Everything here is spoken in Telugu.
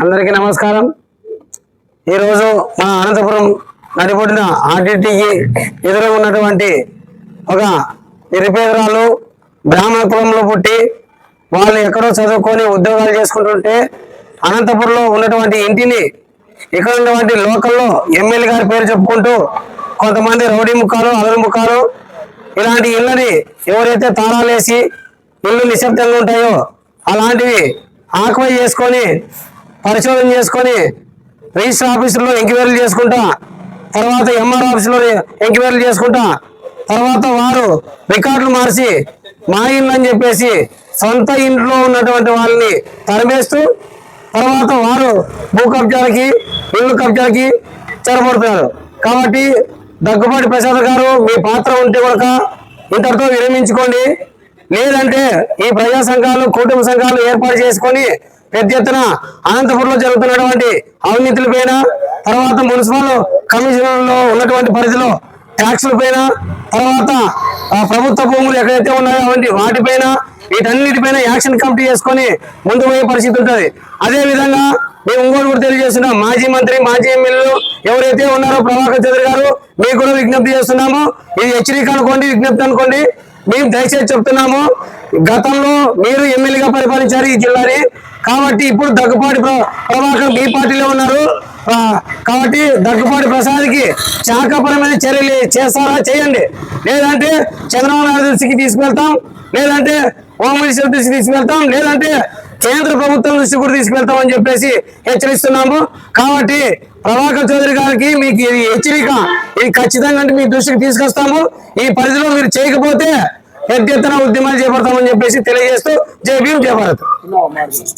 అందరికీ నమస్కారం. ఈరోజు మా అనంతపురం నడిపడిన ఆర్టీటీకి ఎదురు ఉన్నటువంటి ఒక నిరుపేదరాలు బ్రాహ్మణ కులంలో పుట్టి వాళ్ళు ఎక్కడో చదువుకొని ఉద్యోగాలు చేసుకుంటుంటే అనంతపురంలో ఉన్నటువంటి ఇంటిని ఇక్కడ ఉన్నటువంటి లోకల్లో ఎమ్మెల్యే గారి పేరు చెప్పుకుంటూ కొంతమంది రౌడీ ముఖాలు అలరి ముఖాలు ఇలాంటి ఇళ్ళని ఎవరైతే తాళాలేసి ఇల్లు నిశ్శబ్దంగా ఉంటాయో అలాంటివి ఆక్వై చేసుకొని పరిశోధన చేసుకొని రిజిస్టర్ ఆఫీసులో ఎంక్వైరీలు చేసుకుంటా తర్వాత ఎంఆర్ ఆఫీసులో ఎంక్వైరీలు చేసుకుంటా తర్వాత వారు రికార్డులు మార్చి మా ఇల్లు అని చెప్పేసి సొంత ఇంట్లో ఉన్నటువంటి వాళ్ళని తరిమేస్తూ తర్వాత వారు భూ కబ్జాలకి ఇల్లు కబ్జాలకి చెరపడుతున్నారు కాబట్టి దగ్గుబాటి ప్రసాద్ గారు మీ పాత్ర ఉంటే కనుక ఇంతటితో విరమించుకోండి. లేదంటే ఈ ప్రజా సంఘాలు కుటుంబ సంఘాలు ఏర్పాటు చేసుకొని పెద్ద ఎత్తున అనంతపురంలో జరుగుతున్నటువంటి అవినీతుల పైన తర్వాత మున్సిపల్ కమిషనర్లో ఉన్నటువంటి పరిధిలో ట్యాక్స్ల పైన తర్వాత ప్రభుత్వ భూములు ఎక్కడైతే ఉన్నాయో అవంటి వాటిపైన వీటన్నిటిపైన యాక్షన్ కమిటీ చేసుకొని ముందు పోయే పరిస్థితి ఉంటుంది. అదేవిధంగా మేము ఇంకోటి కూడా తెలియజేస్తున్నాం. మాజీ మంత్రి మాజీ ఎమ్మెల్యేలు ఎవరైతే ఉన్నారో ప్రభాకర్ చౌదరి గారు మీకు కూడా విజ్ఞప్తి చేస్తున్నాము. ఇది హెచ్చరిక అనుకోండి విజ్ఞప్తి అనుకోండి. మేము దయచేసి చెప్తున్నాము. గతంలో మీరు ఎమ్మెల్యేగా పరిపాలించారు ఈ జిల్లాని. కాబట్టి ఇప్పుడు దగ్గుపాటి ప్రభాకర్ మీ పార్టీలో ఉన్నారు. కాబట్టి దగ్గుపాటి ప్రసాద్కి శాఖపరమైన చర్యలు చేస్తారా చేయండి. లేదంటే చంద్రబాబు నాయుడు దృష్టికి తీసుకెళ్తాం లేదంటే హోమ్ మినిస్టర్ దృష్టికి తీసుకెళ్తాం లేదంటే కేంద్ర ప్రభుత్వం దృష్టి కూడా తీసుకెళ్తాం చెప్పేసి హెచ్చరిస్తున్నాము. కాబట్టి ప్రభాకర్ చౌదరి గారికి మీకు ఇది హెచ్చరిక. ఇది ఖచ్చితంగా అంటే మీ దృష్టికి తీసుకొస్తాము. ఈ పరిధిలో మీరు చేయకపోతే పెద్ద ఎత్తున ఉద్యమాలు చేపడతామని చెప్పేసి తెలియజేస్తూ జై భీం జయ భారత్.